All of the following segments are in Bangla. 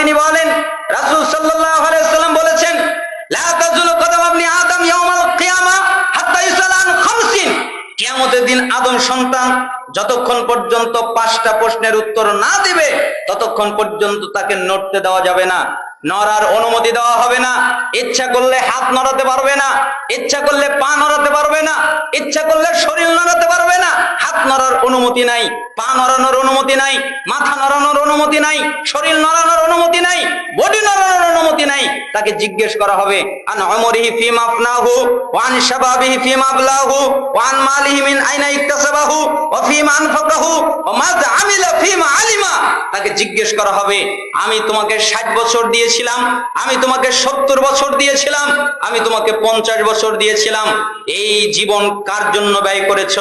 তিনি বলেন সাল্লাম বলেছেন আদম দিন আদম সন্তান যতক্ষণ পর্যন্ত পাঁচটা প্রশ্নের উত্তর না দিবে, ততক্ষণ পর্যন্ত তাকে নড়তে দেওয়া যাবে না, নড়ার অনুমতি দেওয়া হবে না, ইচ্ছা করলে হাত নড়াতে পারবে না, ইচ্ছা করলে পা নড়াতে পারবে অনুমতি নাই, পা নড়ানোর অনুমতি নাই, মাথা নড়ানোর অনুমতি নাই, শরীর নড়ানোর অনুমতি নাই বডি নড়ানোর অনুমতি নাই, তাকে জিজ্ঞেস করা হবে, আন উমরিহি ফিমা আফনাহু ওয়া আন শাবাবিহি ফিমা আবলাহু ওয়া আন মালিহি মিন আইনা ইকতাসাবাহু ওয়া ফিমা আনফাকাহু, ওয়া মাযা আমিলা ফিমা আলিমা। তাকে জিজ্ঞেস করা হবে, আমি তোমাকে 60 বছর দিয়েছিলাম, আমি তোমাকে 70 বছর দিয়েছিলাম, আমি তোমাকে 50 বছর দিয়েছিলাম, এই জীবন কার জন্য ব্যয় করেছ,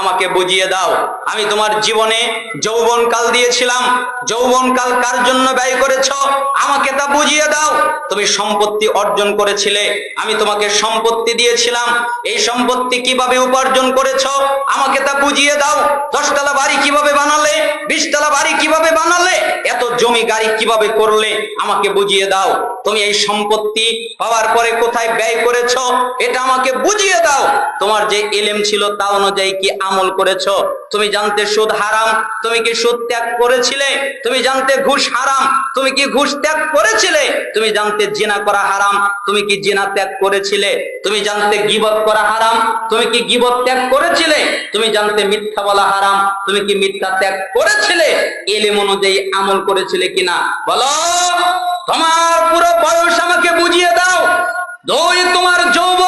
আমাকে বুঝিয়ে দাও। আমি তোমার জীবনে যৌবন কাল দিয়েছিলাম। যৌবন কাল কার জন্য ব্যয় করেছ? আমাকে তা বুঝিয়ে দাও। তুমি সম্পত্তি অর্জন করেছিলে। আমি তোমাকে সম্পত্তি দিয়েছিলাম। এই সম্পত্তি কীভাবে উপার্জন করেছ? আমাকে তা বুঝিয়ে দাও। দশতলা বাড়ি কীভাবে বানালে? বিশতলা বাড়ি কীভাবে বানালে? এত জমি গাড়ি কীভাবে করলে? আমাকে বুঝিয়ে দাও। তুমি এই সম্পত্তি পাওয়ার পরে কোথায় ব্যয় করেছ? এটা আমাকে বুঝিয়ে দাও। তোমার যে এলেম ছিল তা অনুযায়ী কি আমল করেছ? তুমি জানতে সুদ হারাম, তুমি কি সুদ ত্যাগ করেছিলে? তুমি জানতে ঘুষ হারাম, তুমি কি ঘুষ ত্যাগ করেছিলে? তুমি জানতে জিনা করা হারাম, তুমি কি জিনা ত্যাগ করেছিলে? তুমি জানতে গিবত করা হারাম, তুমি কি গিবত ত্যাগ করেছিলে? তুমি জানতে মিথ্যা বলা হারাম, তুমি কি মিথ্যা ত্যাগ করেছিলে? এলেম অনুযায়ী আমল করেছিলে কিনা? বলো, তোমার পুরো বয়স আমাকে বুঝিয়ে দাও। দুই, তোমার যৌবনকাল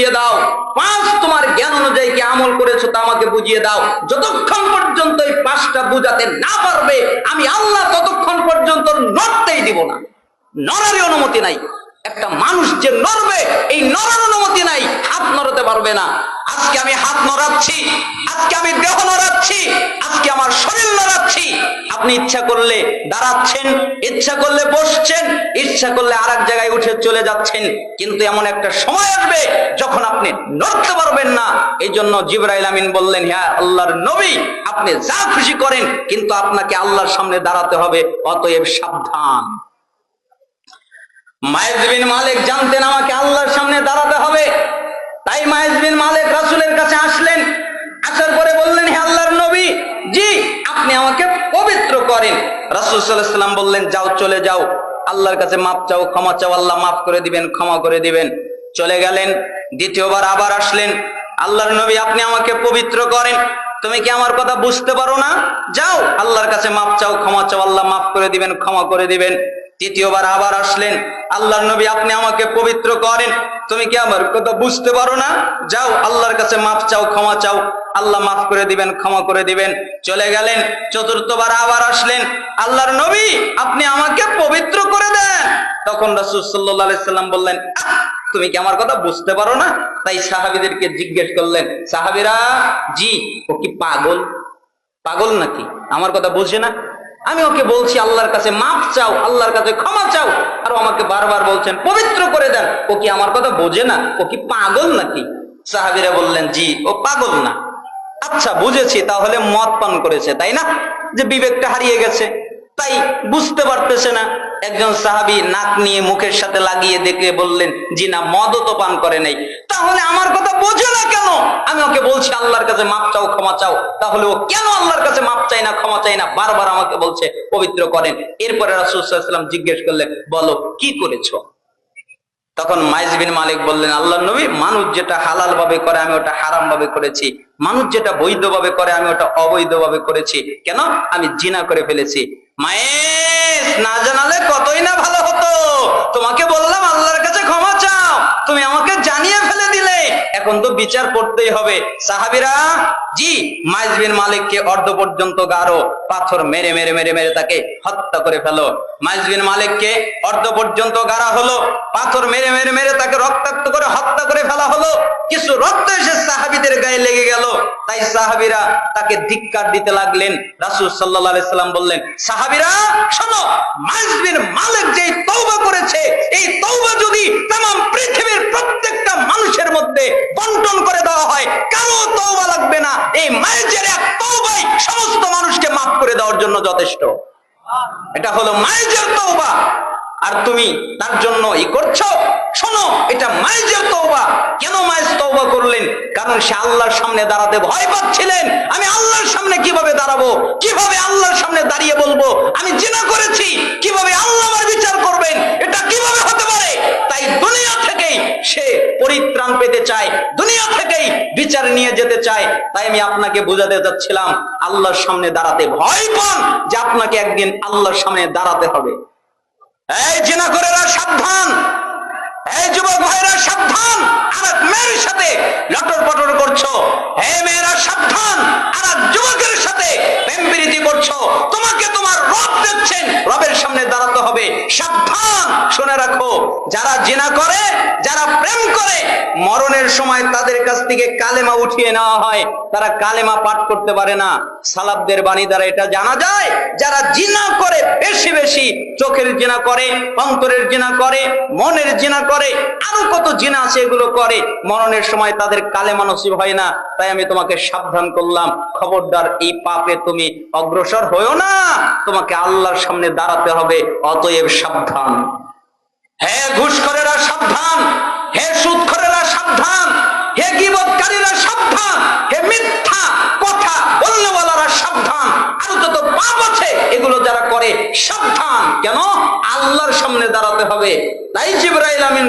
বুঝিয়ে দাও। পাঁচ তোমার জ্ঞান অনুযায়ী কি আমল করেছ তা আমাকে বুঝিয়ে দাও। যতক্ষণ পর্যন্ত এই পাঁচটা বুঝাতে না পারবে, আমি আল্লাহ ততক্ষণ পর্যন্ত নড়তেই দিব না। নড়ারই অনুমতি নাই। একটা মানুষ যে নড়বে, এই নড়ার অনুমতি নাই। হাত নড়াতে পারবে না। আজকে আমি হাত নড়াচ্ছি। আপনি ইচ্ছা করলে দাঁড়াচ্ছেন, ইচ্ছা করলে বসছেন, ইচ্ছা করলে আর জায়গায় উঠে চলে যাচ্ছেন, কিন্তু এমন একটা সময় আসবে যখন আপনি নড়তে পারবেন না। এই জন্য জিব্রাইল আমিন বললেন হ্যাঁ আল্লাহর নবী, আপনি যা খুশি করেন, কিন্তু আপনাকে আল্লাহর সামনে দাঁড়াতে হবে, অতএব সাবধান। বিন মালিক জানতেন আমাকে আল্লাহর রাসূল সাল্লাল্লাহু আলাইহি সাল্লাম বললেন, যাও, চলে যাও। আল্লাহর কাছে মাপ চাও, ক্ষমা চাও, আল্লাহ মাফ করে দিবেন, ক্ষমা করে দিবেন। চলে গেলেন, দ্বিতীয়বার আবার আসলেন। আল্লাহর নবী, আপনি আমাকে পবিত্র করেন। তুমি কি আমার কথা বুঝতে পারো না? যাও, আল্লাহর কাছে মাপ চাও, ক্ষমা চাও, আল্লাহ মাফ করে দিবেন, ক্ষমা করে দিবেন। তৃতীয়বার আবার আসলেন। আল্লাহর নবী, আপনি আমাকে পবিত্র করেন। তুমি কি আমার কথা বুঝতে পারো না? যাও, আল্লাহর কাছে মাফ চাও, ক্ষমা চাও। আল্লাহ মাফ করে দিবেন, ক্ষমা করে দিবেন। চলে গেলেন, চতুর্থবার আবার আসলেন। আল্লাহর নবী, আপনি আমাকে পবিত্র করে দেন। তখন রাসূল আলাইহি সাল্লাম বললেন তুমি কি আমার কথা বুঝতে পারো না? তাই সাহাবীদেরকে জিজ্ঞেস করলেন, সাহাবীরা, জি, ও কি পাগল? পাগল নাকি? আমার কথা বুঝে না? আমি ওকে বলছি, আল্লাহর কাছে মাফ চাও, আল্লাহর কাছে ক্ষমা চাও। আর আমাকে বারবার বলছেন, পবিত্র করে দেন। ও কি আমার কথা বোঝে না? ও কি পাগল নাকি? সাহাবিরা বললেন, জি, ও পাগল না। আচ্ছা বুঝেছি, তাহলে মদ পান করেছে, তাই না? যে বিবেকটা হারিয়ে গেছে। তাই বুঝতে পারতেছে না। একজন সাহাবী নাক নিয়ে মুখের সাথে লাগিয়ে দেখে বললেন, জি না, মদও তো পান করে নাই। তাহলে আমার কথা বোঝে না কেন? আমি ওকে বলছি, আল্লাহর কাছে মাপ চাও, ক্ষমা চাও। তাহলে ও কেন আল্লাহর কাছে মাপ চাই না, ক্ষমা চাই না? বারবার আমাকে বলছে, পবিত্র করেন। এরপরে রাসূল জিজ্ঞেস করলেন, বলো, কি করেছ? তখন মাইজবিন মালিক বললেন আল্লাহ নবী মানুষ যেটা হালাল ভাবে করে, আমি ওটা হারাম ভাবে করেছি। মানুষ যেটা বৈধ ভাবে করে, আমি ওটা অবৈধভাবে করেছি। কেন? আমি জিনা করে ফেলেছি। মায়েস, না জানালে কতই না ভালো হতো। তোমাকে বললাম, আল্লাহর কাছে ক্ষমা চাও। তুমি আমাকে জানিয়ে ফেলে দিলে। এখন তো বিচার করতেই হবে। সাহাবিরা, জি মাইজ বিন মালিককে অর্ধ পর্যন্ত গারো, পাথর মেরে মেরে মেরে মেরে তাকে হত্যা করে ফেলো। মাইজবিন মালিককে অর্ধ পর্যন্ত গাড়া হলো, পাথর মেরে মেরে মেরে তাকে রক্তাক্ত করে হত্যা করে ফেলা হলো। কিছু রক্ত এসে সাহাবিদের গায়ে লেগে গেল। তাই সাহাবিরা তাকে ধিক্কার দিতে লাগলেন। রাসুল সাল্লাহাম বললেন, সাহাবিরা, শোনো মাইজবিন মালিক যে তৌবা করেছে, এই তৌবা যদি তাম পৃথিবীর প্রত্যেকটা মানুষের মধ্যে বন্টন করে দেওয়া হয়, কারও তৌবা লাগবে না। এই মাইজের এক তৌবাই সমস্ত মানুষকে মাফ করে দেওয়ার জন্য যথেষ্ট। এটা হলো মাইজের তওবা। আর তুমি তার জন্য ই করছ, শোনো, এটা মাইজের তওবা। কেন মাইজ তওবা করলেন? কারণ সে আল্লাহর সামনে দাঁড়াতে ভয় পাচ্ছিলেন। আমি আল্লাহর সামনে কীভাবে দাঁড়াবো? কীভাবে আল্লাহর সামনে দাঁড়িয়ে বলব? আমি জিনা করেছি, কীভাবে আল্লাহ আমার বিচার করবেন? এটা কীভাবে হতে পারে? তাই দুনিয়া থেকেই সে পরিত্রাণ পেতে চায় বিচার নিয়ে যেতে চায়, তাই আমি আপনাকে বোঝাতে যাচ্ছিলাম আল্লাহর সামনে দাঁড়াতে ভয় পান যে আপনাকে একদিন আল্লাহর সামনে দাঁড়াতে হবে। এই জিনা করেরা সাবধান, এই যুবক ভাইরা সাবধান মেয়ের সাথে লটর পটর করছ হে মেয়েরা সাবধান যুবকের সাথে করছ, তোমাকে তোমার রব দেখছেন, রবের সামনে দাঁড়াতে হবে, সাবধান। শুনে রাখো, যারা জিনা করে, যারা প্রেম করে মরণের সময় তাদের কাছ থেকে কালেমা উঠিয়ে নেওয়া হয়। তারা কালেমা পাঠ করতে পারে না। সালাবদের বাণী দ্বারা এটা জানা যায়, যারা জিনা করে, বেশি বেশি চোখের জিনা করে, অন্তরের জিনা করে, মনের জিনা করে, আরও কত জিনা আছে এগুলো করে। মরণের সময় তাদের কালেমা নসিব হয় না। তাই আমি তোমাকে সাবধান করলাম। খবরদার, এই পাপে তুমি অগ্রসর হয়েও না। তোমাকে আল্লাহর সামনে দাঁড়াতে হবে, অতএব সাবধান। হে ঘুষখরেরা, সাবধান। হে সুদখরেরা করে সাবধান। কেন? আল্লাহর সামনে দাঁড়াতে হবে। তাই জিব্রাইল আমিন